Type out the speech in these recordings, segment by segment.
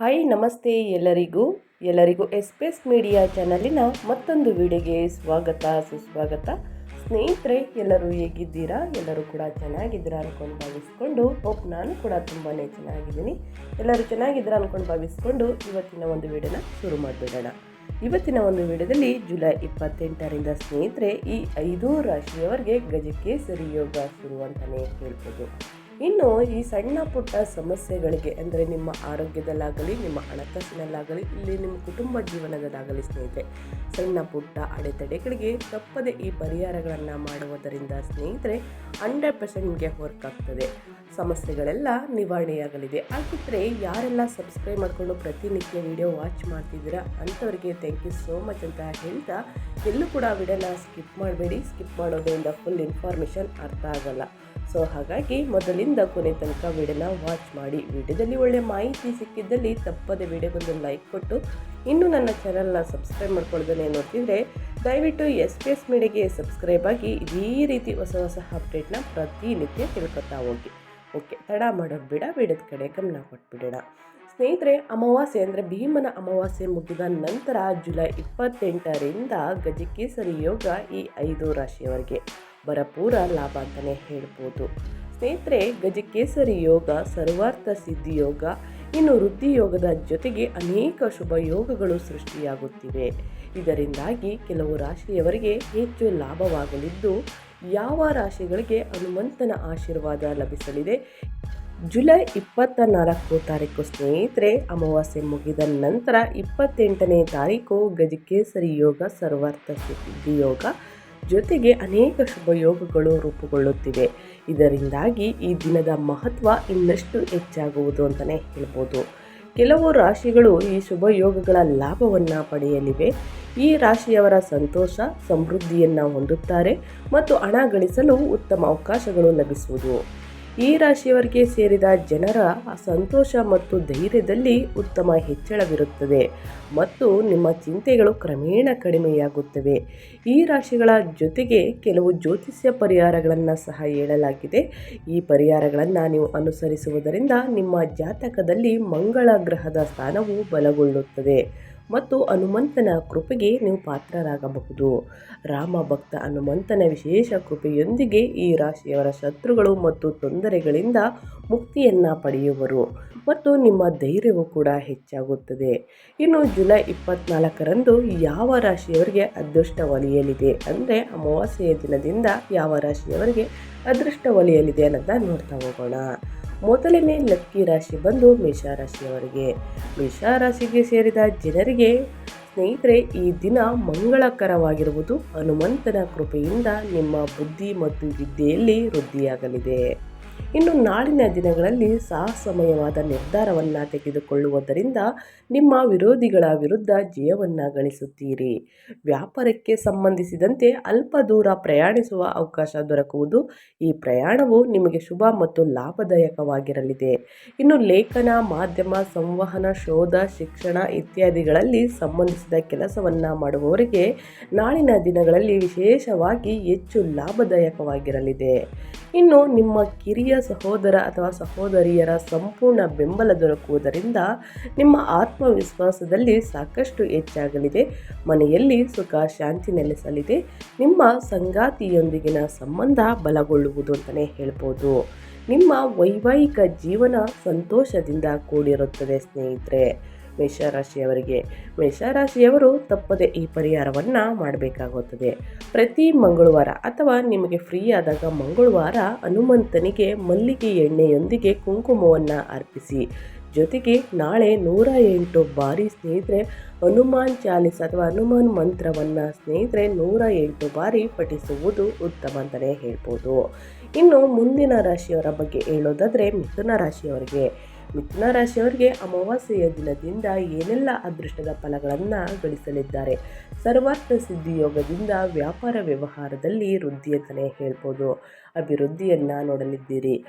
Hi ನಮಸ್ತೆ ಎಲ್ಲರಿಗೂ. ಎಲ್ಲರಿಗೂ ಎಸ್ಪೆಸ್ ಮೀಡಿಯಾ ಚಾನಲಿನ ಮತ್ತೊಂದು ವಿಡಿಯೋಗೆ ಸ್ವಾಗತ, ಸುಸ್ವಾಗತ. ಸ್ನೇಹಿತರೆ, ಎಲ್ಲರೂ ಹೇಗಿದ್ದೀರಾ? ಎಲ್ಲರೂ ಕೂಡ ಚೆನ್ನಾಗಿದ್ದೀರಾ ಅಂದ್ಕೊಂಡು ಭಾವಿಸ್ಕೊಂಡು ಹೋಪ್ ನಾನು ಕೂಡ ತುಂಬಾ ಚೆನ್ನಾಗಿದ್ದೀನಿ. ಎಲ್ಲರೂ ಚೆನ್ನಾಗಿದ್ದೀರಾ ಅಂದ್ಕೊಂಡು ಭಾವಿಸ್ಕೊಂಡು ಇವತ್ತಿನ ಒಂದು ವಿಡಿಯೋನ ಶುರು ಮಾಡಿಬಿಡೋಣ. ಇವತ್ತಿನ ಒಂದು ವಿಡಿಯೋದಲ್ಲಿ ಜುಲೈ ಇಪ್ಪತ್ತೆಂಟರಿಂದ ಸ್ನೇಹಿತರೆ, ಈ ಐದು ರಾಶಿಯವರಿಗೆ ಗಜಕೇಸರಿ ಯೋಗ ಶುರು ಅಂತಲೇ ಹೇಳ್ಬೋದು. ಇನ್ನು ಈ ಸಣ್ಣ ಪುಟ್ಟ ಸಮಸ್ಯೆಗಳಿಗೆ ಅಂದರೆ ನಿಮ್ಮ ಆರೋಗ್ಯದಲ್ಲಾಗಲಿ, ನಿಮ್ಮ ಹಣಕಾಸಿನಲ್ಲಾಗಲಿ, ಇಲ್ಲಿ ನಿಮ್ಮ ಕುಟುಂಬ ಜೀವನದಲ್ಲಾಗಲಿ ಸ್ನೇಹಿತರೆ, ಸಣ್ಣ ಪುಟ್ಟ ಅಡೆತಡೆಗಳಿಗೆ ತಪ್ಪದೆ ಈ ಪರಿಹಾರಗಳನ್ನು ಮಾಡುವುದರಿಂದ ಸ್ನೇಹಿತರೆ ಹಂಡ್ರೆಡ್ ಪರ್ಸೆಂಟ್ ನಿಮಗೆ ವರ್ಕ್ ಆಗ್ತದೆ ಸಮಸ್ಯೆಗಳೆಲ್ಲ ನಿವಾರಣೆಯಾಗಲಿದೆ. ಹಾಗಿದ್ರೆ ಯಾರೆಲ್ಲ ಸಬ್ಸ್ಕ್ರೈಬ್ ಮಾಡಿಕೊಂಡು ಪ್ರತಿನಿತ್ಯ ವಿಡಿಯೋ ವಾಚ್ ಮಾಡ್ತಿದ್ದೀರಾ ಅಂಥವ್ರಿಗೆ ಥ್ಯಾಂಕ್ ಯು ಸೋ ಮಚ್ ಅಂತ ಹೇಳ್ತಾ ಎಲ್ಲೂ ಕೂಡ ವಿಡಿಯೋನ ಸ್ಕಿಪ್ ಮಾಡಬೇಡಿ. ಸ್ಕಿಪ್ ಮಾಡೋದರಿಂದ ಫುಲ್ ಇನ್ಫಾರ್ಮೇಷನ್ ಅರ್ಥ ಆಗಲ್ಲ. ಸೊ ಹಾಗಾಗಿ ಮೊದಲಿಂದ ಕೊನೆ ತನಕ ವಿಡಿಯೋನ ವಾಚ್ ಮಾಡಿ, ವಿಡಿಯೋದಲ್ಲಿ ಒಳ್ಳೆ ಮಾಹಿತಿ ಸಿಕ್ಕಿದ್ದಲ್ಲಿ ತಪ್ಪದೆ ವಿಡಿಯೋಗೊಂದು ಲೈಕ್ ಕೊಟ್ಟು, ಇನ್ನೂ ನನ್ನ ಚಾನಲ್ನ ಸಬ್ಸ್ಕ್ರೈಬ್ ಮಾಡ್ಕೊಳ್ಳೋದನ್ನೇ ನೋಡ್ತಿದ್ರೆ, ದಯವಿಟ್ಟು ಎಸ್ ಪಿ ಎಸ್ ಮೀಡಿಯಾಗೆ ಸಬ್ಸ್ಕ್ರೈಬ್ ಆಗಿ, ಇದೇ ರೀತಿ ಹೊಸ ಹೊಸ ಅಪ್ಡೇಟ್ನ ಪ್ರತಿನಿತ್ಯ ತಿಳ್ಕೊತಾ ಹೋಗಿ. ಓಕೆ ತಡ ಮಾಡೋದು ಬಿಡ, ವಿಡಿಯೋದ ಕಡೆ ಗಮನ ಕೊಟ್ಬಿಡೋಣ. ಸ್ನೇಹಿತರೆ, ಅಮಾವಾಸ್ಯೆ ಅಂದರೆ ಭೀಮನ ಅಮಾವಾಸ್ಯೆ ಮುಗಿದ ನಂತರ ಜುಲೈ ಇಪ್ಪತ್ತೆಂಟರಿಂದ ಗಜಕೇಸರಿ ಯೋಗ ಈ ಐದು ರಾಶಿಯವರಿಗೆ. ಭರಪೂರ ಲಾಭ ಅಂತಲೇ ಹೇಳ್ಬೋದು. ಸ್ನೇಹಿತರೆ, ಗಜಕೇಸರಿ ಯೋಗ, ಸರ್ವಾರ್ಥ ಸಿದ್ಧಿ ಯೋಗ, ಇನ್ನು ವೃದ್ಧಿ ಯೋಗದ ಜೊತೆಗೆ ಅನೇಕ ಶುಭ ಯೋಗಗಳು ಸೃಷ್ಟಿಯಾಗುತ್ತಿವೆ. ಇದರಿಂದಾಗಿ ಕೆಲವು ರಾಶಿಯವರಿಗೆ ಹೆಚ್ಚು ಲಾಭವಾಗಲಿದ್ದು, ಯಾವ ರಾಶಿಗಳಿಗೆ ಹನುಮಂತನ ಆಶೀರ್ವಾದ ಲಭಿಸಲಿದೆ? ಜುಲೈ ಇಪ್ಪತ್ತ ನಾಲ್ಕು ತಾರೀಕು ಸ್ನೇಹಿತರೆ, ಅಮಾವಾಸ್ಯೆ ಮುಗಿದ ನಂತರ ಇಪ್ಪತ್ತೆಂಟನೇ ತಾರೀಕು ಗಜಕೇಸರಿ ಯೋಗ, ಸರ್ವಾರ್ಥ ಸಿದ್ಧಿ ಯೋಗ. ಜೊತೆಗೆ ಅನೇಕ ಶುಭಯೋಗಗಳು ರೂಪುಗೊಳ್ಳುತ್ತಿವೆ. ಇದರಿಂದಾಗಿ ಈ ದಿನದ ಮಹತ್ವ ಇನ್ನಷ್ಟು ಹೆಚ್ಚಾಗುವುದು ಅಂತಲೇ ಹೇಳ್ಬೋದು. ಕೆಲವು ರಾಶಿಗಳು ಈ ಶುಭ ಯೋಗಗಳ ಲಾಭವನ್ನು ಪಡೆಯಲಿವೆ. ಈ ರಾಶಿಯವರ ಸಂತೋಷ, ಸಮೃದ್ಧಿಯನ್ನು ಹೊಂದುತ್ತಾರೆ ಮತ್ತು ಹಣ ಗಳಿಸಲು ಉತ್ತಮ ಅವಕಾಶಗಳು ಲಭಿಸುವುದು. ಈ ರಾಶಿಯವರಿಗೆ ಸೇರಿದ ಜನರ ಸಂತೋಷ ಮತ್ತು ಧೈರ್ಯದಲ್ಲಿ ಉತ್ತಮ ಹೆಚ್ಚಳವಿರುತ್ತದೆ ಮತ್ತು ನಿಮ್ಮ ಚಿಂತೆಗಳು ಕ್ರಮೇಣ ಕಡಿಮೆಯಾಗುತ್ತವೆ. ಈ ರಾಶಿಗಳ ಜೊತೆಗೆ ಕೆಲವು ಜ್ಯೋತಿಷ್ಯ ಪರಿಹಾರಗಳನ್ನು ಸಹ ಹೇಳಲಾಗಿದೆ. ಈ ಪರಿಹಾರಗಳನ್ನು ನೀವು ಅನುಸರಿಸುವುದರಿಂದ ನಿಮ್ಮ ಜಾತಕದಲ್ಲಿ ಮಂಗಳ ಗ್ರಹದ ಸ್ಥಾನವು ಬಲಗೊಳ್ಳುತ್ತದೆ. ಮತ್ತು ಹನುಮಂತನ ಕೃಪೆಗೆ ನೀವು ಪಾತ್ರರಾಗಬಹುದು. ರಾಮ ಭಕ್ತ ಹನುಮಂತನ ವಿಶೇಷ ಕೃಪೆಯೊಂದಿಗೆ ಈ ರಾಶಿಯವರ ಶತ್ರುಗಳು ಮತ್ತು ತೊಂದರೆಗಳಿಂದ ಮುಕ್ತಿಯನ್ನು ಪಡೆಯುವರು ಮತ್ತು ನಿಮ್ಮ ಧೈರ್ಯವೂ ಕೂಡ ಹೆಚ್ಚಾಗುತ್ತದೆ. ಇನ್ನು ಜುಲೈ ಇಪ್ಪತ್ನಾಲ್ಕರಂದು ಯಾವ ರಾಶಿಯವರಿಗೆ ಅದೃಷ್ಟ ಒಲಿಯಲಿದೆ ಅಂದರೆ ಅಮಾವಾಸ್ಯೆಯ ದಿನದಿಂದ ಯಾವ ರಾಶಿಯವರಿಗೆ ಅದೃಷ್ಟ ಒಲಿಯಲಿದೆ ಅನ್ನೋದನ್ನ ನೋಡ್ತಾ ಹೋಗೋಣ. ಮೊದಲನೇ ಲಕ್ಕಿ ರಾಶಿ ಬಂದು ಮೇಷರಾಶಿಯವರಿಗೆ ಮೇಷರಾಶಿಗೆ ಸೇರಿದ ಜನರಿಗೆ ಸ್ನೇಹಿತರೆ, ಈ ದಿನ ಮಂಗಳಕರವಾಗಿರುವುದು ಹನುಮಂತನ ಕೃಪೆಯಿಂದ ನಿಮ್ಮ ಬುದ್ಧಿ ಮತ್ತು ವಿದ್ಯೆಯಲ್ಲಿ ವೃದ್ಧಿಯಾಗಲಿದೆ. ಇನ್ನು ನಾಳಿನ ದಿನಗಳಲ್ಲಿ ಸಾಹಸಮಯವಾದ ನಿರ್ಧಾರವನ್ನು ತೆಗೆದುಕೊಳ್ಳುವುದರಿಂದ ನಿಮ್ಮ ವಿರೋಧಿಗಳ ವಿರುದ್ಧ ಜಯವನ್ನು ಗಳಿಸುತ್ತೀರಿ. ವ್ಯಾಪಾರಕ್ಕೆ ಸಂಬಂಧಿಸಿದಂತೆ ಅಲ್ಪ ದೂರ ಪ್ರಯಾಣಿಸುವ ಅವಕಾಶ ದೊರಕುವುದು ಈ ಪ್ರಯಾಣವು ನಿಮಗೆ ಶುಭ ಮತ್ತು ಲಾಭದಾಯಕವಾಗಿರಲಿದೆ. ಇನ್ನು ಲೇಖನ, ಮಾಧ್ಯಮ, ಸಂವಹನ, ಶೋಧ, ಶಿಕ್ಷಣ ಇತ್ಯಾದಿಗಳಲ್ಲಿ ಸಂಬಂಧಿಸಿದ ಕೆಲಸವನ್ನು ಮಾಡುವವರಿಗೆ ನಾಳಿನ ದಿನಗಳಲ್ಲಿ ವಿಶೇಷವಾಗಿ ಹೆಚ್ಚು ಲಾಭದಾಯಕವಾಗಿರಲಿದೆ. ಇನ್ನು ನಿಮ್ಮ ಕಿರಿಯ ಸಹೋದರ ಅಥವಾ ಸಹೋದರಿಯರ ಸಂಪೂರ್ಣ ಬೆಂಬಲ ದೊರಕುವುದರಿಂದ ನಿಮ್ಮ ಆತ್ಮವಿಶ್ವಾಸದಲ್ಲಿ ಸಾಕಷ್ಟು ಹೆಚ್ಚಾಗಲಿದೆ. ಮನೆಯಲ್ಲಿ ಸುಖ, ಶಾಂತಿ ನೆಲೆಸಲಿದೆ. ನಿಮ್ಮ ಸಂಗಾತಿಯೊಂದಿಗಿನ ಸಂಬಂಧ ಬಲಗೊಳ್ಳುವುದು ಅಂತಲೇ ಹೇಳ್ಬೋದು. ನಿಮ್ಮ ವೈವಾಹಿಕ ಜೀವನ ಸಂತೋಷದಿಂದ ಕೂಡಿರುತ್ತದೆ ಸ್ನೇಹಿತರೆ. ಮೇಷರಾಶಿಯವರಿಗೆ. ಮೇಷರಾಶಿಯವರು ತಪ್ಪದೆ ಈ ಪರಿಹಾರವನ್ನು ಮಾಡಬೇಕಾಗುತ್ತದೆ. ಪ್ರತಿ ಮಂಗಳವಾರ ಅಥವಾ ನಿಮಗೆ ಫ್ರೀ ಆದಾಗ ಮಂಗಳವಾರ ಹನುಮಂತನಿಗೆ ಮಲ್ಲಿಗೆ ಎಣ್ಣೆಯೊಂದಿಗೆ ಕುಂಕುಮವನ್ನು ಅರ್ಪಿಸಿ. ಜೊತೆಗೆ ನಾಳೆ ನೂರ ಎಂಟು ಬಾರಿ ಸ್ನೇಹಿತರೆ ಹನುಮಾನ್ ಚಾಲಿಸ್ ಅಥವಾ ಹನುಮಾನ್ ಮಂತ್ರವನ್ನು ಸ್ನೇಹಿತರೆ ನೂರ ಎಂಟು ಬಾರಿ ಪಠಿಸುವುದು ಉತ್ತಮ ಅಂತಲೇ ಹೇಳ್ಬೋದು. ಇನ್ನು ಮುಂದಿನ ರಾಶಿಯವರ ಬಗ್ಗೆ ಹೇಳೋದಾದರೆ ಮಿಥುನ ರಾಶಿಯವರಿಗೆ. ಮಿಥುನ ರಾಶಿಯವರಿಗೆ ಅಮಾವಾಸ್ಯೆಯ ದಿನದಿಂದ ಏನೆಲ್ಲ ಅದೃಷ್ಟದ ಫಲಗಳನ್ನು ಗಳಿಸಲಿದ್ದಾರೆ? ಸರ್ವಾರ್ಥ ಸಿದ್ಧಿ ಯೋಗದಿಂದ ವ್ಯಾಪಾರ ವ್ಯವಹಾರದಲ್ಲಿ ವೃದ್ಧಿ ಅಂತಲೇ ಹೇಳ್ಬೋದು. ಅಭಿವೃದ್ಧಿಯನ್ನು ನೋಡಲಿದ್ದೀರಿ.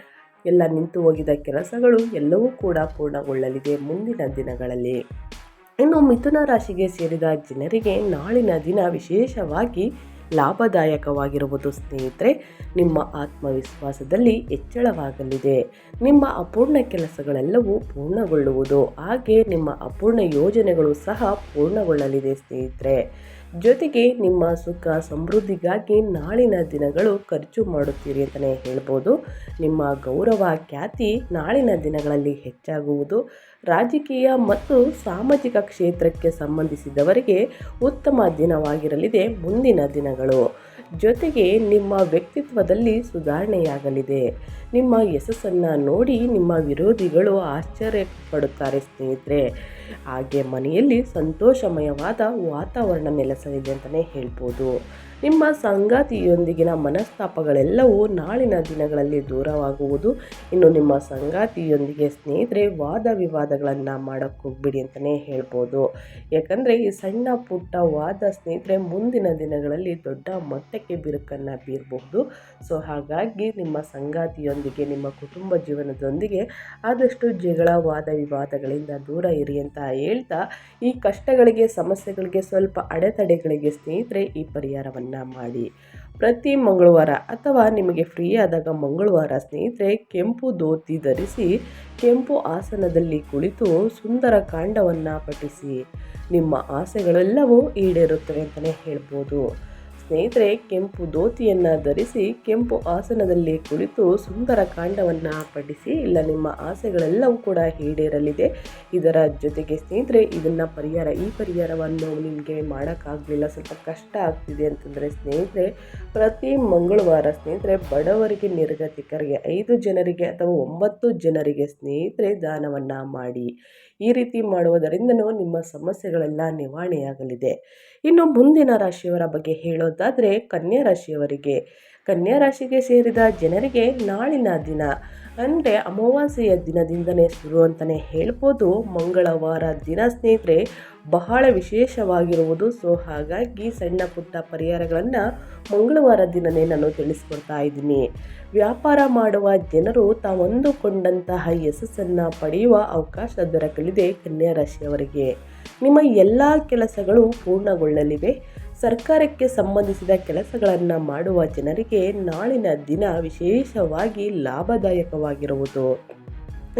ಎಲ್ಲ ನಿಂತು ಹೋಗಿದ ಕೆಲಸಗಳು ಎಲ್ಲವೂ ಕೂಡ ಪೂರ್ಣಗೊಳ್ಳಲಿದೆ ಮುಂದಿನ ದಿನಗಳಲ್ಲಿ. ಇನ್ನು ಮಿಥುನ ರಾಶಿಗೆ ಸೇರಿದ ಜನರಿಗೆ ನಾಳಿನ ದಿನ ವಿಶೇಷವಾಗಿ ಲಾಭದಾಯಕವಾಗಿರುವುದು ಸ್ನೇಹಿತರೆ, ನಿಮ್ಮ ಆತ್ಮವಿಶ್ವಾಸದಲ್ಲಿ ಹೆಚ್ಚಳವಾಗಲಿದೆ. ನಿಮ್ಮ ಅಪೂರ್ಣ ಕೆಲಸಗಳೆಲ್ಲವೂ ಪೂರ್ಣಗೊಳ್ಳುವುದು, ಹಾಗೆ ನಿಮ್ಮ ಅಪೂರ್ಣ ಯೋಜನೆಗಳು ಸಹ ಪೂರ್ಣಗೊಳ್ಳಲಿದೆ ಸ್ನೇಹಿತರೆ. ಜೊತೆಗೆ ನಿಮ್ಮ ಸುಖ ಸಮೃದ್ಧಿಗಾಗಿ ನಾಳಿನ ದಿನಗಳು ಖರ್ಚು ಮಾಡುತ್ತೀರಿ ಅಂತಲೇ ಹೇಳ್ಬೋದು. ನಿಮ್ಮ ಗೌರವ, ಖ್ಯಾತಿ ನಾಳಿನ ದಿನಗಳಲ್ಲಿ ಹೆಚ್ಚಾಗುವುದು. ರಾಜಕೀಯ ಮತ್ತು ಸಾಮಾಜಿಕ ಕ್ಷೇತ್ರಕ್ಕೆ ಸಂಬಂಧಿಸಿದವರಿಗೆ ಉತ್ತಮ ದಿನವಾಗಿರಲಿದೆ ಮುಂದಿನ ದಿನಗಳು. ಜೊತೆಗೆ ನಿಮ್ಮ ವ್ಯಕ್ತಿತ್ವದಲ್ಲಿ ಸುಧಾರಣೆಯಾಗಲಿದೆ. ನಿಮ್ಮ ಯಶಸ್ಸನ್ನು ನೋಡಿ ನಿಮ್ಮ ವಿರೋಧಿಗಳು ಆಶ್ಚರ್ಯ ಪಡುತ್ತಾರೆ ಸ್ನೇಹಿತರೆ. ಹಾಗೆ ಮನೆಯಲ್ಲಿ ಸಂತೋಷಮಯವಾದ ವಾತಾವರಣ ನೆಲೆಸಲಿದೆ ಅಂತಲೇ ಹೇಳ್ಬೋದು. ನಿಮ್ಮ ಸಂಗಾತಿಯೊಂದಿಗಿನ ಮನಸ್ತಾಪಗಳೆಲ್ಲವೂ ನಾಳಿನ ದಿನಗಳಲ್ಲಿ ದೂರವಾಗುವುದು. ಇನ್ನು ನಿಮ್ಮ ಸಂಗಾತಿಯೊಂದಿಗೆ ಸ್ನೇಹಿತರೆ ವಾದ ವಿವಾದಗಳನ್ನು ಮಾಡೋಕ್ಕೆ ಹೋಗ್ಬಿಡಿ ಅಂತಲೇ ಹೇಳ್ಬೋದು. ಯಾಕಂದರೆ ಈ ಸಣ್ಣ ಪುಟ್ಟ ವಾದ ಸ್ನೇಹಿತರೆ ಮುಂದಿನ ದಿನಗಳಲ್ಲಿ ದೊಡ್ಡ ಮಟ್ಟಕ್ಕೆ ಬಿರುಕನ್ನು ಬೀರಬಹುದು. ಸೊ ಹಾಗಾಗಿ ನಿಮ್ಮ ಸಂಗಾತಿಯೊಂದಿಗೆ, ನಿಮ್ಮ ಕುಟುಂಬ ಜೀವನದೊಂದಿಗೆ ಆದಷ್ಟು ಜಗಳ, ವಾದ ವಿವಾದಗಳಿಂದ ದೂರ ಇರಿ ಅಂತ ಹೇಳ್ತಾ, ಈ ಕಷ್ಟಗಳಿಗೆ, ಸಮಸ್ಯೆಗಳಿಗೆ ಸ್ವಲ್ಪ ಅಡೆತಡೆಗಳಿಗೆ ಸ್ನೇಹಿತರೆ ಈ ಪರಿಹಾರವನ್ನು ಮಾಡಿ. ಪ್ರತಿ ಮಂಗಳವಾರ ಅಥವಾ ನಿಮಗೆ ಫ್ರೀ ಆದಾಗ ಮಂಗಳವಾರ ಸ್ನೇಹಿತರೆ ಕೆಂಪು ಧೋತಿ ಧರಿಸಿ ಕೆಂಪು ಆಸನದಲ್ಲಿ ಕುಳಿತು ಸುಂದರ ಕಾಂಡವನ್ನು ಪಠಿಸಿ. ನಿಮ್ಮ ಆಸೆಗಳೆಲ್ಲವೂ ಈಡೇರುತ್ತವೆ ಅಂತಲೇ ಹೇಳ್ಬೋದು. ಸ್ನೇಹಿತರೆ, ಕೆಂಪು ಧೋತಿಯನ್ನು ಧರಿಸಿ ಕೆಂಪು ಆಸನದಲ್ಲಿ ಕುಳಿತು ಸುಂದರ ಕಾಂಡವನ್ನು ಪಡಿಸಿ ಇಲ್ಲ ನಿಮ್ಮ ಆಸೆಗಳೆಲ್ಲವೂ ಕೂಡ ಈಡೇರಲಿದೆ. ಇದರ ಜೊತೆಗೆ ಸ್ನೇಹಿತರೆ, ಇದನ್ನು ಪರಿಹಾರ, ಈ ಪರಿಹಾರವನ್ನು ನಿಮಗೆ ಮಾಡೋಕ್ಕಾಗಲಿಲ್ಲ. ಸ್ವಲ್ಪ ಕಷ್ಟ ಆಗ್ತಿದೆ ಅಂತಂದರೆ ಸ್ನೇಹಿತರೆ, ಪ್ರತಿ ಮಂಗಳವಾರ ಸ್ನೇಹಿತರೆ, ಬಡವರಿಗೆ ನಿರ್ಗತಿಕರಿಗೆ ಐದು ಜನರಿಗೆ ಅಥವಾ ಒಂಬತ್ತು ಜನರಿಗೆ ಸ್ನೇಹಿತರೆ, ದಾನವನ್ನು ಮಾಡಿ. ಈ ರೀತಿ ಮಾಡುವುದರಿಂದನೂ ನಿಮ್ಮ ಸಮಸ್ಯೆಗಳೆಲ್ಲ ನಿವಾರಣೆಯಾಗಲಿದೆ. ಇನ್ನು ಮುಂದಿನ ರಾಶಿಯವರ ಬಗ್ಗೆ ಹೇಳೋದಾದರೆ ಕನ್ಯಾ ರಾಶಿಯವರಿಗೆ. ಕನ್ಯಾ ರಾಶಿಗೆ ಸೇರಿದ ಜನರಿಗೆ ನಾಳಿನ ದಿನ, ಅಂದರೆ ಅಮಾವಾಸ್ಯೆಯ ದಿನದಿಂದನೇ ಶುರು ಅಂತಲೇ ಹೇಳ್ಬೋದು. ಮಂಗಳವಾರ ದಿನ ಸ್ನೇಹಿತರೆ, ಬಹಳ ವಿಶೇಷವಾಗಿರುವುದು. ಸೊ, ಹಾಗಾಗಿ ಸಣ್ಣ ಪುಟ್ಟ ಪರಿಹಾರಗಳನ್ನು ಮಂಗಳವಾರ ದಿನವೇ ನಾನು ತಿಳಿಸ್ಕೊಡ್ತಾ ಇದ್ದೀನಿ. ವ್ಯಾಪಾರ ಮಾಡುವ ಜನರು ತಾವಂದುಕೊಂಡಂತಹ ಯಶಸ್ಸನ್ನು ಪಡೆಯುವ ಅವಕಾಶ ದೊರಕಲಿದೆ ಕನ್ಯಾ ರಾಶಿಯವರಿಗೆ. ನಿಮ್ಮ ಎಲ್ಲ ಕೆಲಸಗಳು ಪೂರ್ಣಗೊಳ್ಳಲಿವೆ. ಸರ್ಕಾರಕ್ಕೆ ಸಂಬಂಧಿಸಿದ ಕೆಲಸಗಳನ್ನು ಮಾಡುವ ಜನರಿಗೆ ನಾಳಿನ ದಿನ ವಿಶೇಷವಾಗಿ ಲಾಭದಾಯಕವಾಗಿರುವುದು.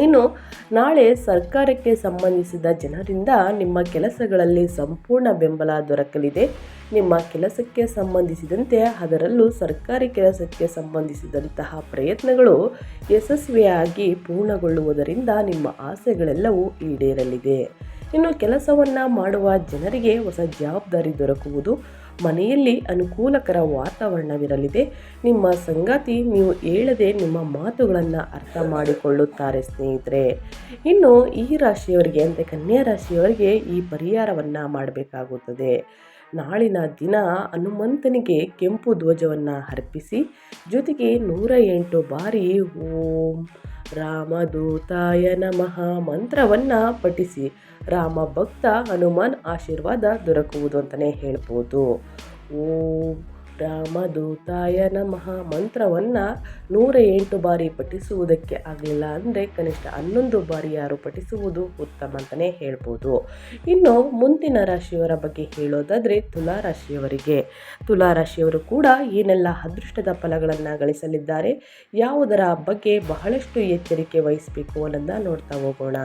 ಇನ್ನು, ನಾಳೆ ಸರ್ಕಾರಕ್ಕೆ ಸಂಬಂಧಿಸಿದ ಜನರಿಂದ ನಿಮ್ಮ ಕೆಲಸಗಳಲ್ಲಿ ಸಂಪೂರ್ಣ ಬೆಂಬಲ ದೊರಕಲಿದೆ. ನಿಮ್ಮ ಕೆಲಸಕ್ಕೆ ಸಂಬಂಧಿಸಿದಂತೆ ಅದರಲ್ಲೂ ಸರ್ಕಾರಿ ಕೆಲಸಕ್ಕೆ ಸಂಬಂಧಿಸಿದಂತಹ ಪ್ರಯತ್ನಗಳು ಯಶಸ್ವಿಯಾಗಿ ಪೂರ್ಣಗೊಳ್ಳುವುದರಿಂದ ನಿಮ್ಮ ಆಸೆಗಳೆಲ್ಲವೂ ಈಡೇರಲಿದೆ. ಇನ್ನು ಕೆಲಸವನ್ನು ಮಾಡುವ ಜನರಿಗೆ ಹೊಸ ಜವಾಬ್ದಾರಿ ದೊರಕುವುದು ಮನೆಯಲ್ಲಿ ಅನುಕೂಲಕರ ವಾತಾವರಣವಿರಲಿದೆ. ನಿಮ್ಮ ಸಂಗಾತಿ ನೀವು ಹೇಳದೆ ನಿಮ್ಮ ಮಾತುಗಳನ್ನು ಅರ್ಥ ಮಾಡಿಕೊಳ್ಳುತ್ತಾರೆ ಸ್ನೇಹಿತರೆ. ಇನ್ನು ಈ ರಾಶಿಯವರಿಗೆ ಅಂದರೆ ಕನ್ಯಾ ರಾಶಿಯವರಿಗೆ ಈ ಪರಿಹಾರವನ್ನು ಮಾಡಬೇಕಾಗುತ್ತದೆ. ನಾಳಿನ ದಿನ ಹನುಮಂತನಿಗೆ ಕೆಂಪು ಧ್ವಜವನ್ನು ಅರ್ಪಿಸಿ, ಜೊತೆಗೆ ನೂರ ಎಂಟು ಬಾರಿ ಓಂ ರಾಮದೂತಾಯ ನಮಃ. ಮಂತ್ರವನ್ನು ಪಠಿಸಿ. ರಾಮ ಭಕ್ತ ಹನುಮಾನ್ ಆಶೀರ್ವಾದ ದೊರಕುವುದು ಅಂತಲೇ ಹೇಳ್ಬೋದು. ಓಂ ರಾಮದೂತಾಯ ನಮಃ ಮಂತ್ರವನ್ನು ನೂರ ಎಂಟು ಬಾರಿ ಪಠಿಸುವುದಕ್ಕೆ ಆಗಲಿಲ್ಲ ಅಂದರೆ ಕನಿಷ್ಠ ಹನ್ನೊಂದು ಬಾರಿ ಯಾರು ಪಠಿಸುವುದು ಉತ್ತಮ ಅಂತಲೇ ಹೇಳ್ಬೋದು. ಇನ್ನು ಮುಂದಿನ ರಾಶಿಯವರ ಬಗ್ಗೆ ಹೇಳೋದಾದರೆ ತುಲಾ ರಾಶಿಯವರಿಗೆ. ತುಲಾ ರಾಶಿಯವರು ಕೂಡ ಏನೆಲ್ಲ ಅದೃಷ್ಟದ ಫಲಗಳನ್ನು ಗಳಿಸಲಿದ್ದಾರೆ, ಯಾವುದರ ಬಗ್ಗೆ ಬಹಳಷ್ಟು ಎಚ್ಚರಿಕೆ ವಹಿಸಬೇಕು ಅನ್ನೋದನ್ನ ನೋಡ್ತಾ ಹೋಗೋಣ.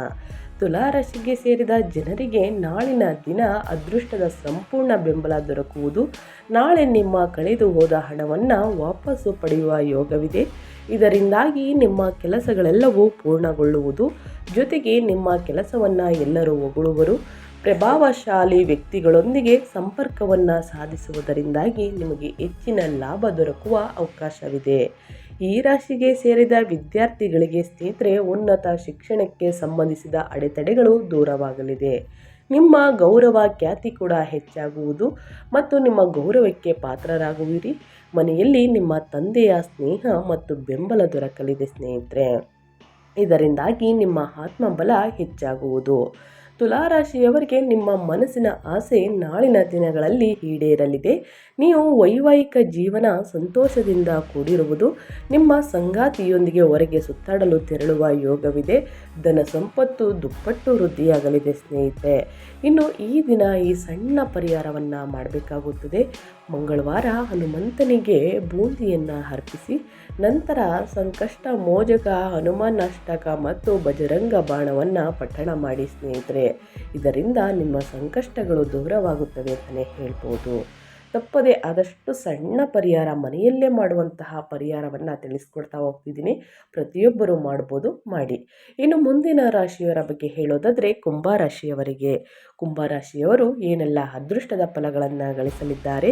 ತುಲಾರಾಶಿಗೆ ಸೇರಿದ ಜನರಿಗೆ ನಾಳಿನ ದಿನ ಅದೃಷ್ಟದ ಸಂಪೂರ್ಣ ಬೆಂಬಲ ದೊರಕುವುದು. ನಾಳೆ ನಿಮ್ಮ ಕಳೆದು ಹೋದ ಹಣವನ್ನು ವಾಪಸ್ಸು ಪಡೆಯುವ ಯೋಗವಿದೆ. ಇದರಿಂದಾಗಿ ನಿಮ್ಮ ಕೆಲಸಗಳೆಲ್ಲವೂ ಪೂರ್ಣಗೊಳ್ಳುವುದು. ಜೊತೆಗೆ ನಿಮ್ಮ ಕೆಲಸವನ್ನು ಎಲ್ಲರೂ ಹೊಗಳುವರು. ಪ್ರಭಾವಶಾಲಿ ವ್ಯಕ್ತಿಗಳೊಂದಿಗೆ ಸಂಪರ್ಕವನ್ನು ಸಾಧಿಸುವುದರಿಂದಾಗಿ ನಿಮಗೆ ಹೆಚ್ಚಿನ ಲಾಭ ದೊರಕುವ ಅವಕಾಶವಿದೆ. ಈ ರಾಶಿಗೆ ಸೇರಿದ ವಿದ್ಯಾರ್ಥಿಗಳಿಗೆ ಸ್ನೇಹಿತರೆ, ಉನ್ನತ ಶಿಕ್ಷಣಕ್ಕೆ ಸಂಬಂಧಿಸಿದ ಅಡೆತಡೆಗಳು ದೂರವಾಗಲಿದೆ. ನಿಮ್ಮ ಗೌರವ ಖ್ಯಾತಿ ಕೂಡ ಹೆಚ್ಚಾಗುವುದು ಮತ್ತು ನಿಮ್ಮ ಗೌರವಕ್ಕೆ ಪಾತ್ರರಾಗುವಿರಿ. ಮನೆಯಲ್ಲಿ ನಿಮ್ಮ ತಂದೆಯ ಸ್ನೇಹ ಮತ್ತು ಬೆಂಬಲ ದೊರಕಲಿದೆ ಸ್ನೇಹಿತರೆ. ಇದರಿಂದಾಗಿ ನಿಮ್ಮ ಆತ್ಮಬಲ ಹೆಚ್ಚಾಗುವುದು. ತುಲಾರಾಶಿಯವರಿಗೆ ನಿಮ್ಮ ಮನಸ್ಸಿನ ಆಸೆ ನಾಳಿನ ದಿನಗಳಲ್ಲಿ ಈಡೇರಲಿದೆ. ನೀವು ವೈವಾಹಿಕ ಜೀವನ ಸಂತೋಷದಿಂದ ಕೂಡಿರುವುದು ನಿಮ್ಮ ಸಂಗಾತಿಯೊಂದಿಗೆ ಹೊರಗೆ ಸುತ್ತಾಡಲು ತೆರಳುವ ಯೋಗವಿದೆ. ಧನ ಸಂಪತ್ತು ದುಪ್ಪಟ್ಟು ವೃದ್ಧಿಯಾಗಲಿದೆ ಸ್ನೇಹಿತೆ ಇನ್ನು ಈ ದಿನ ಈ ಸಣ್ಣ ಪರಿಹಾರವನ್ನು ಮಾಡಬೇಕಾಗುತ್ತದೆ. ಮಂಗಳವಾರ ಹನುಮಂತನಿಗೆ ಬೂಂದಿಯನ್ನು ಅರ್ಪಿಸಿ, ನಂತರ ಸಂಕಷ್ಟ ಮೋಜಕ ಹನುಮಾನಾಷ್ಟಕ ಮತ್ತು ಬಜರಂಗ ಬಾಣವನ್ನು ಪಠಣ ಮಾಡಿ ಸ್ನೇಹಿತರೆ. ಇದರಿಂದ ನಿಮ್ಮ ಸಂಕಷ್ಟಗಳು ದೂರವಾಗುತ್ತವೆ ಅಂತಲೇ ಹೇಳ್ಬೋದು. ತಪ್ಪದೆ ಆದಷ್ಟು ಸಣ್ಣ ಪರಿಹಾರ ಮನೆಯಲ್ಲೇ ಮಾಡುವಂತಹ ಪರಿಹಾರವನ್ನು ತಿಳಿಸ್ಕೊಡ್ತಾ ಹೋಗ್ತಿದ್ದೀನಿ. ಪ್ರತಿಯೊಬ್ಬರು ಮಾಡ್ಬೋದು, ಮಾಡಿ. ಇನ್ನು ಮುಂದಿನ ರಾಶಿಯವರ ಬಗ್ಗೆ ಹೇಳೋದಾದರೆ ಕುಂಭರಾಶಿಯವರಿಗೆ ಕುಂಭರಾಶಿಯವರು ಏನೆಲ್ಲ ಅದೃಷ್ಟದ ಫಲಗಳನ್ನು ಗಳಿಸಲಿದ್ದಾರೆ,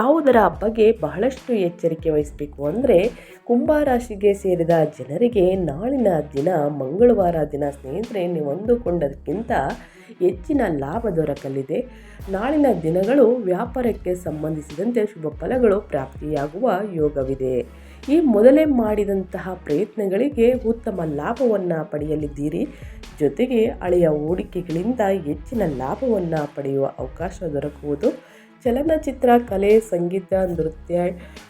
ಯಾವುದರ ಬಗ್ಗೆ ಬಹಳಷ್ಟು ಎಚ್ಚರಿಕೆ ವಹಿಸಬೇಕು ಅಂದರೆ ಕುಂಭರಾಶಿಗೆ ಸೇರಿದ ಜನರಿಗೆ ನಾಳಿನ ದಿನ, ಮಂಗಳವಾರ ದಿನ ಸ್ನೇಹಿತರೆ ನೀವು ಅಂದುಕೊಂಡದಕ್ಕಿಂತ ಹೆಚ್ಚಿನ ಲಾಭ ದೊರಕಲಿದೆ. ನಾಳಿನ ದಿನಗಳು ವ್ಯಾಪಾರಕ್ಕೆ ಸಂಬಂಧಿಸಿದಂತೆ ಶುಭ ಫಲಗಳು ಪ್ರಾಪ್ತಿಯಾಗುವ ಯೋಗವಿದೆ. ಈ ಮೊದಲೇ ಮಾಡಿದಂತಹ ಪ್ರಯತ್ನಗಳಿಗೆ ಉತ್ತಮ ಲಾಭವನ್ನು ಪಡೆಯಲಿದ್ದೀರಿ. ಜೊತೆಗೆ ಹಳೆಯ ಹೂಡಿಕೆಗಳಿಂದ ಹೆಚ್ಚಿನ ಲಾಭವನ್ನು ಪಡೆಯುವ ಅವಕಾಶ ದೊರಕುವುದು. ಚಲನಚಿತ್ರ, ಕಲೆ, ಸಂಗೀತ, ನೃತ್ಯ,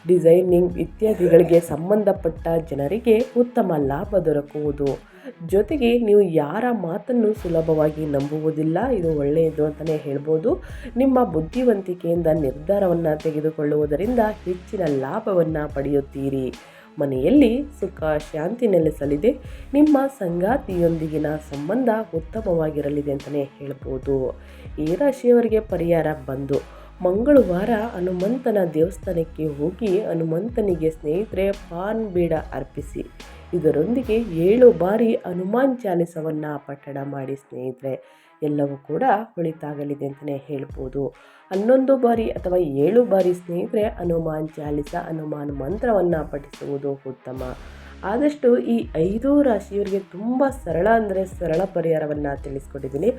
ಡಿಸೈನಿಂಗ್ ಇತ್ಯಾದಿಗಳಿಗೆ ಸಂಬಂಧಪಟ್ಟ ಜನರಿಗೆ ಉತ್ತಮ ಲಾಭ ದೊರಕುವುದು. ಜೊತೆಗೆ ನೀವು ಯಾರ ಮಾತನ್ನು ಸುಲಭವಾಗಿ ನಂಬುವುದಿಲ್ಲ, ಇದು ಒಳ್ಳೆಯದು ಅಂತಲೇ ಹೇಳ್ಬೋದು. ನಿಮ್ಮ ಬುದ್ಧಿವಂತಿಕೆಯಿಂದ ನಿರ್ಧಾರವನ್ನು ತೆಗೆದುಕೊಳ್ಳುವುದರಿಂದ ಹೆಚ್ಚಿನ ಲಾಭವನ್ನು ಪಡೆಯುತ್ತೀರಿ. ಮನೆಯಲ್ಲಿ ಸುಖ, ಶಾಂತಿ ನೆಲೆಸಲಿದೆ. ನಿಮ್ಮ ಸಂಗಾತಿಯೊಂದಿಗಿನ ಸಂಬಂಧ ಉತ್ತಮವಾಗಿರಲಿದೆ ಅಂತಲೇ ಹೇಳ್ಬೋದು. ಈ ರಾಶಿಯವರಿಗೆ ಪರಿಹಾರ ಬಂದು ಮಂಗಳವಾರ ಹನುಮಂತನ ದೇವಸ್ಥಾನಕ್ಕೆ ಹೋಗಿ ಹನುಮಂತನಿಗೆ ಸ್ನೇಹಿತರೆ ಪಾನ್ ಬೀಡ ಅರ್ಪಿಸಿ. ಇದರೊಂದಿಗೆ ಏಳು ಬಾರಿ ಹನುಮಾನ್ ಚಾಲಿಸವನ್ನು ಪಠಣ ಮಾಡಿ ಸ್ನೇಹಿತರೆ, ಎಲ್ಲವೂ ಕೂಡ ಒಳಿತಾಗಲಿದೆ ಅಂತಲೇ ಹೇಳ್ಬೋದು. ಹನ್ನೊಂದು ಬಾರಿ ಅಥವಾ ಏಳು ಬಾರಿ ಸ್ನೇಹಿತರೆ, ಹನುಮಾನ್ ಚಾಲಿಸ, ಹನುಮಾನ್ ಮಂತ್ರವನ್ನು ಪಠಿಸುವುದು ಉತ್ತಮ. ಆದಷ್ಟು ಈ ಐದು ರಾಶಿಯವರಿಗೆ ತುಂಬ ಸರಳ ಅಂದರೆ ಸರಳ ಪರಿಹಾರವನ್ನು ತಿಳಿಸ್ಕೊಟ್ಟಿದ್ದೀನಿ.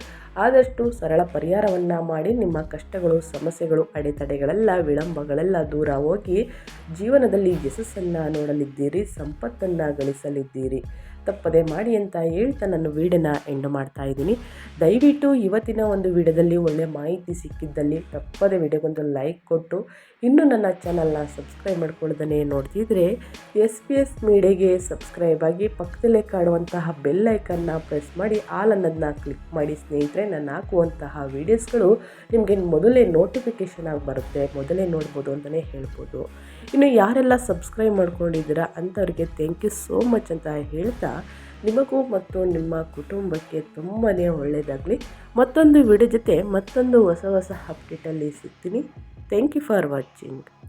ಆದಷ್ಟು ಸರಳ ಪರಿಹಾರವನ್ನು ಮಾಡಿ ನಿಮ್ಮ ಕಷ್ಟಗಳು, ಸಮಸ್ಯೆಗಳು, ಅಡೆತಡೆಗಳೆಲ್ಲ, ವಿಳಂಬಗಳೆಲ್ಲ ದೂರ ಹೋಗಿ ಜೀವನದಲ್ಲಿ ಯಶಸ್ಸನ್ನು ನೋಡಲಿದ್ದೀರಿ, ಸಂಪತ್ತನ್ನು ಗಳಿಸಲಿದ್ದೀರಿ. ತಪ್ಪದೆ ಮಾಡಿ ಅಂತ ಹೇಳ್ತಾ ನಾನು ವೀಡಿಯೋನ ಎಂಡು ಮಾಡ್ತಾ ಇದ್ದೀನಿ. ದಯವಿಟ್ಟು ಇವತ್ತಿನ ಒಂದು ವೀಡಿಯೋದಲ್ಲಿ ಒಳ್ಳೆಯ ಮಾಹಿತಿ ಸಿಕ್ಕಿದ್ದಲ್ಲಿ ತಪ್ಪದೆ ವಿಡಿಯೋಗೊಂದು ಲೈಕ್ ಕೊಟ್ಟು, ಇನ್ನೂ ನನ್ನ ಚಾನಲ್ನ ಸಬ್ಸ್ಕ್ರೈಬ್ ಮಾಡ್ಕೊಳ್ಳೋದನ್ನೇ ನೋಡ್ತಿದ್ರೆ ಎಸ್ ಪಿ ಎಸ್ ಮೀಡಿಯಾಗೆ ಸಬ್ಸ್ಕ್ರೈಬ್ ಆಗಿ ಪಕ್ಕದಲ್ಲೇ ಕಾಡುವಂತಹ ಬೆಲ್ ಪ್ರೆಸ್ ಮಾಡಿ ಆಲ್ ಅನ್ನೋದನ್ನ ಕ್ಲಿಕ್ ಮಾಡಿ ಸ್ನೇಹಿತರೆ, ನಾನು ಹಾಕುವಂತಹ ವೀಡಿಯೋಸ್ಗಳು ನಿಮಗೆ ಮೊದಲೇ ನೋಟಿಫಿಕೇಷನ್ ಆಗಿ ಬರುತ್ತೆ. ಮೊದಲೇ ನೋಡ್ಬೋದು ಅಂತಲೇ ಹೇಳ್ಬೋದು. ಇನ್ನು ಯಾರೆಲ್ಲ ಸಬ್ಸ್ಕ್ರೈಬ್ ಮಾಡ್ಕೊಂಡಿದ್ದೀರಾ ಅಂಥವ್ರಿಗೆ ಥ್ಯಾಂಕ್ ಯು ಸೋ ಮಚ್ ಅಂತ ಹೇಳ್ತಾ ನಿಮಗೂ ಮತ್ತು ನಿಮ್ಮ ಕುಟುಂಬಕ್ಕೆ ತುಂಬಾ ಒಳ್ಳೆಯದಾಗಲಿ. ಮತ್ತೊಂದು ವಿಡಿಯೋ ಜೊತೆ ಮತ್ತೊಂದು ಹೊಸ ಹೊಸ ಅಪ್ಡೇಟಲ್ಲಿ ಸಿಗ್ತೀನಿ. Thank you for watching